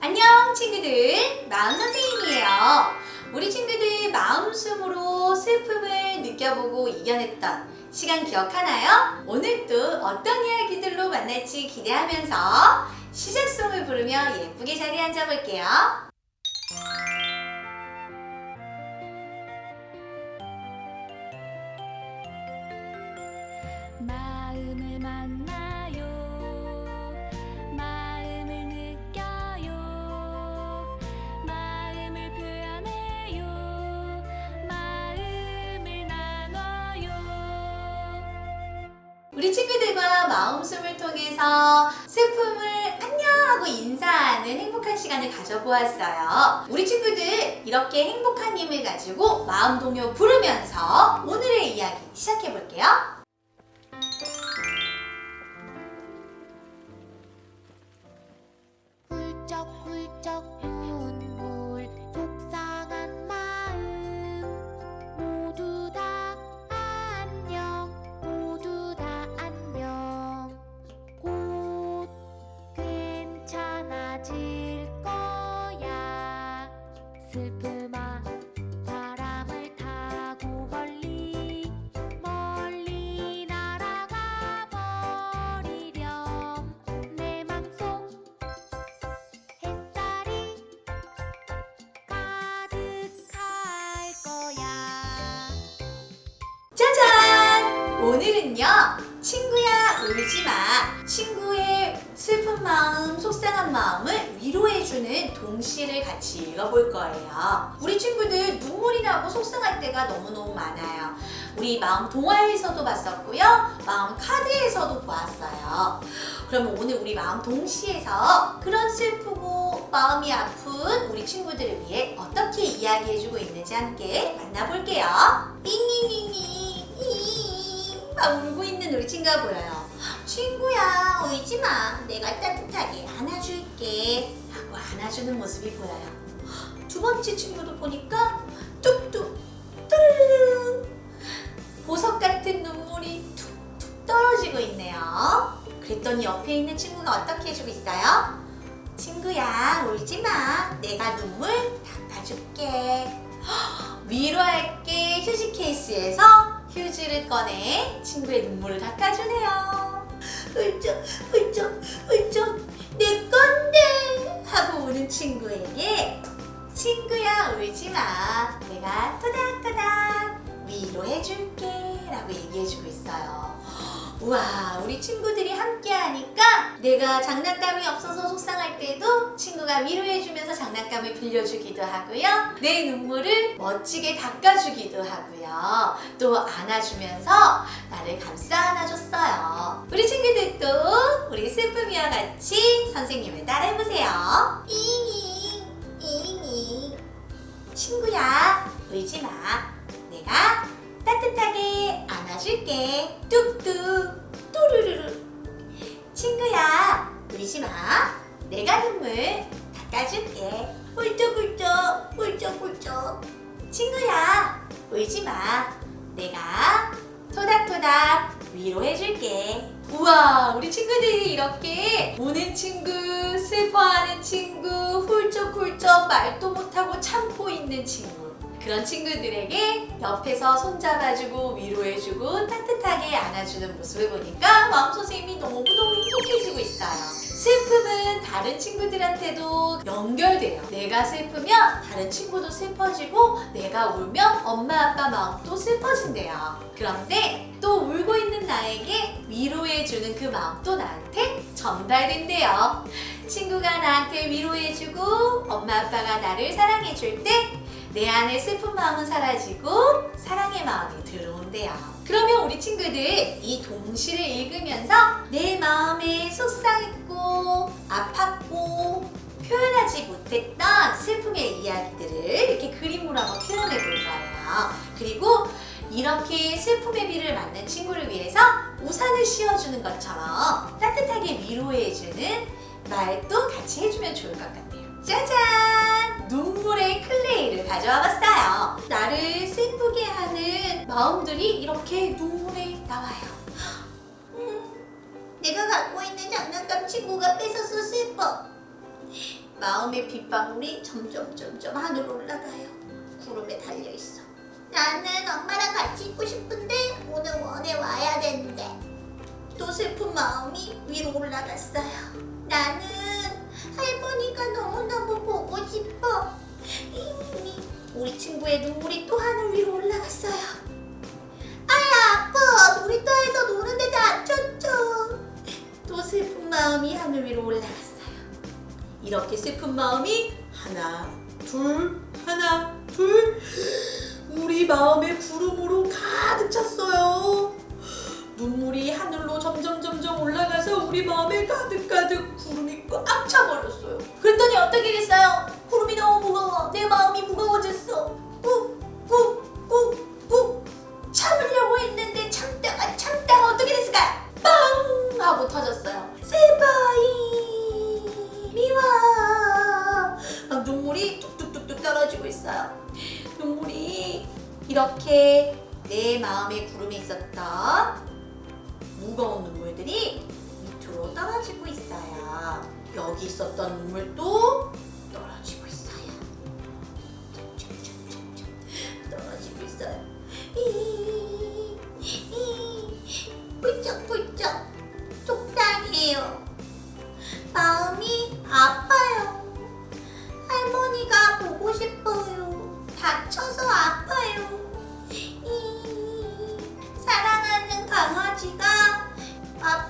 안녕 친구들. 마음 선생님이에요. 우리 친구들 마음숨으로 슬픔을 느껴보고 이겨냈던 시간 기억하나요? 오늘 또 어떤 이야기들로 만날지 기대하면서 시작송을 부르며 예쁘게 자리에 앉아볼게요. 마음을 만나 우리 친구들과 마음숨을 통해서 슬픔을 안녕하고 인사하는 행복한 시간을 가져보았어요. 우리 친구들 이렇게 행복한 힘을 가지고 마음 동요 부르면서 오늘의 이야기 시작해 볼게요. 슬픔아 바람을 타고 멀리 멀리 날아가 버리렴 내 맘속 햇살이 가득할 거야. 짜잔! 오늘은요, 친구야 울지 마. 친구의 슬픈 마음, 속상한 마음을 위로해주는 동시를 같이 읽어볼 거예요. 우리 친구들 눈물이 나고 속상할 때가 너무너무 많아요. 우리 마음 동화에서도 봤었고요, 마음 카드에서도 보았어요. 그러면 오늘 우리 마음 동시에서 그런 슬프고 마음이 아픈 우리 친구들을 위해 어떻게 이야기해주고 있는지 함께 만나볼게요. 잉잉잉잉 막 울고 있는 우리 친구가 보여요. 친구야 울지 마. 내가 따뜻하게 안아줄게. 하고 안아주는 모습이 보여요. 두 번째 친구도 보니까 뚝뚝 뚜루루루 보석 같은 눈물이 툭툭 떨어지고 있네요. 그랬더니 옆에 있는 친구가 어떻게 해주고 있어요? 친구야 울지 마. 내가 눈물 닦아줄게. 위로할게 휴지 케이스에서 휴지를 꺼내 친구의 눈물을 닦아주네요. 훌쩍 훌쩍 훌쩍 내 친구에게 친구야 울지 마. 내가 토닥토닥 위로해줄게 라고 얘기해주고 있어요. 우와, 우리 친구들이 함께 하니까 내가 장난감이 없어서 속상할 때도 친구가 위로해주면서 장난감을 빌려주기도 하고요. 내 눈물을 멋지게 닦아주기도 하고요. 또 안아주면서 나를 감싸 안아줬어요. 우리 친구들도 우리 슬픔이와 같이 선생님을 따라해보세요. 잉잉, 잉잉. 친구야, 울지 마. 내가 안아줄게. 뚝뚝, 또르르르. 친구야, 울지 마. 내가 눈물 닦아줄게. 훌쩍훌쩍, 훌쩍훌쩍. 친구야, 울지 마. 내가 토닥토닥 위로해줄게. 우와, 우리 친구들이 이렇게 우는 친구, 슬퍼하는 친구, 훌쩍훌쩍 말도 못하고 참고 있는 친구. 그런 친구들에게 옆에서 손잡아주고 위로해주고 따뜻하게 안아주는 모습을 보니까 마음 선생님이 너무너무 행복해지고 있어요. 슬픔은 다른 친구들한테도 연결돼요. 내가 슬프면 다른 친구도 슬퍼지고 내가 울면 엄마 아빠 마음도 슬퍼진대요. 그런데 또 울고 있는 나에게 위로해주는 그 마음도 나한테 전달된대요. 친구가 나한테 위로해주고 엄마 아빠가 나를 사랑해줄 때 내 안에 슬픈 마음은 사라지고 사랑의 마음이 들어온대요. 그러면 우리 친구들 이 동시를 읽으면서 내 마음에 속상했고 아팠고 표현하지 못했던 슬픔의 이야기들을 이렇게 그림으로 한번 표현해 볼 거예요. 그리고 이렇게 슬픔의 비를 맞는 친구를 위해서 우산을 씌워주는 것처럼 따뜻하게 위로해주는 말도 같이 해주면 좋을 것 같아요. 짜잔! 눈물의 클레이를 가져와 봤어요. 나를 슬프게 하는 마음들이 이렇게 눈물에 나와요. 음, 내가 갖고 있는 장난감 친구가 뺏어서 슬퍼. 마음의 빗방울이 점점 점점 하늘로 올라가요. 구름에 달려 있어. 나는 엄마랑 같이 있고 싶은데 오늘 원에 와야 되는데 또 슬픈 마음이 위로 올라갔어요. 나는 할머니가 너무너무 보고 싶어. 우리 친구의 눈물이 또 하늘 위로 올라갔어요. 아야 아빠 놀이터에서 노는데 다쳤죠. 또 슬픈 마음이 하늘 위로 올라갔어요. 이렇게 슬픈 마음이 하나 둘 하나 둘 우리 마음에 구름으로 가득 찼어요. 눈물이 하늘로 점점 점점 올라가서 우리 마음에 가득 가득 구름이 꽉 차버렸어요. 떨어지고 있어요. 눈물이 이렇게 내 마음의 구름에 있었던 무거운 눈물들이 밑으로 떨어지고 있어요. 여기 있었던 눈물도 떨어지고 있어요. 떨어지고 있어요.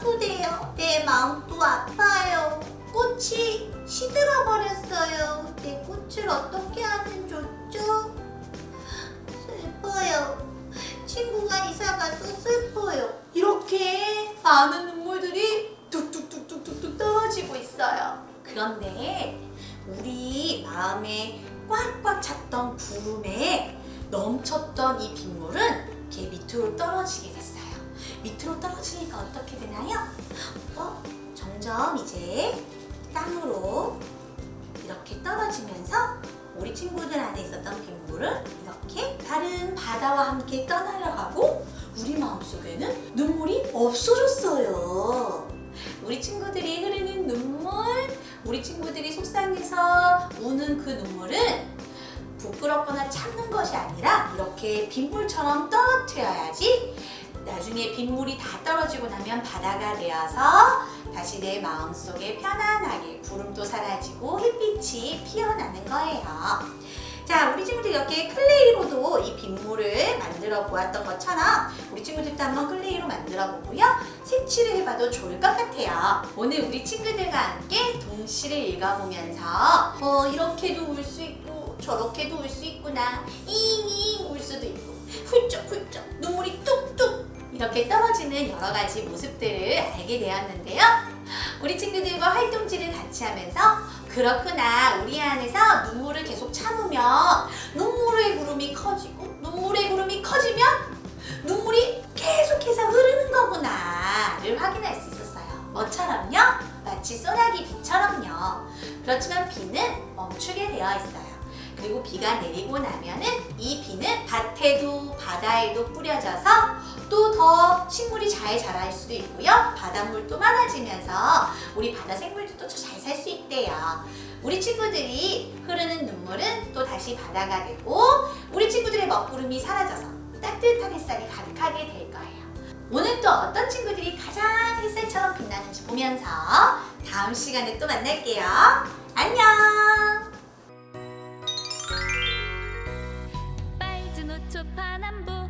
아프대요. 내 마음도 아파요. 꽃이 시들어 버렸어요. 내 꽃을 어떻게 하면 좋죠? 슬퍼요. 친구가 이사 가서 슬퍼요. 이렇게 많은 눈물들이 뚝뚝뚝뚝뚝뚝 떨어지고 있어요. 그런데 우리 마음에 꽉꽉 찼던 구름에 넘쳤던 이 빗물은 이렇게 밑으로 떨어지게. 밑으로 떨어지니까 어떻게 되나요? 어? 점점 이제 땅으로 이렇게 떨어지면서 우리 친구들 안에 있었던 빗물은 이렇게 다른 바다와 함께 떠나려가고 우리 마음속에는 눈물이 없어졌어요. 우리 친구들이 흐르는 눈물, 우리 친구들이 속상해서 우는 그 눈물은 부끄럽거나 참는 것이 아니라 이렇게 빗물처럼 떨어뜨려야지 나중에 빗물이 다 떨어지고 나면 바다가 되어서 다시 내 마음속에 편안하게 구름도 사라지고 햇빛이 피어나는 거예요. 자, 우리 친구들 이렇게 클레이로도 이 빗물을 만들어 보았던 것처럼 우리 친구들도 한번 클레이로 만들어 보고요. 색칠을 해봐도 좋을 것 같아요. 오늘 우리 친구들과 함께 동시를 읽어보면서 어, 이렇게도 울 수 있고 저렇게도 울 수 있구나. 잉잉 울 수도 있고 훌쩍훌쩍 눈물이 뚝뚝 이렇게 떨어지는 여러 가지 모습들을 알게 되었는데요. 우리 친구들과 활동지를 같이 하면서 그렇구나 우리 안에서 눈물을 계속 참으면 눈물의 구름이 커지고 눈물의 구름이 커지면 눈물이 계속해서 흐르는 거구나를 확인할 수 있었어요. 뭐처럼요? 마치 소나기 비처럼요. 그렇지만 비는 멈추게 되어 있어요. 그리고 비가 내리고 나면은 이 비는 밭에도 바다에도 뿌려져서 또 더 식물이 잘 자랄 수도 있고요. 바닷물도 많아지면서 우리 바다 생물들도 잘 살 수 있대요. 우리 친구들이 흐르는 눈물은 또 다시 바다가 되고 우리 친구들의 먹구름이 사라져서 따뜻한 햇살이 가득하게 될 거예요. 오늘 또 어떤 친구들이 가장 햇살처럼 빛나는지 보면서 다음 시간에 또 만날게요. 안녕! 빨주노초 파남보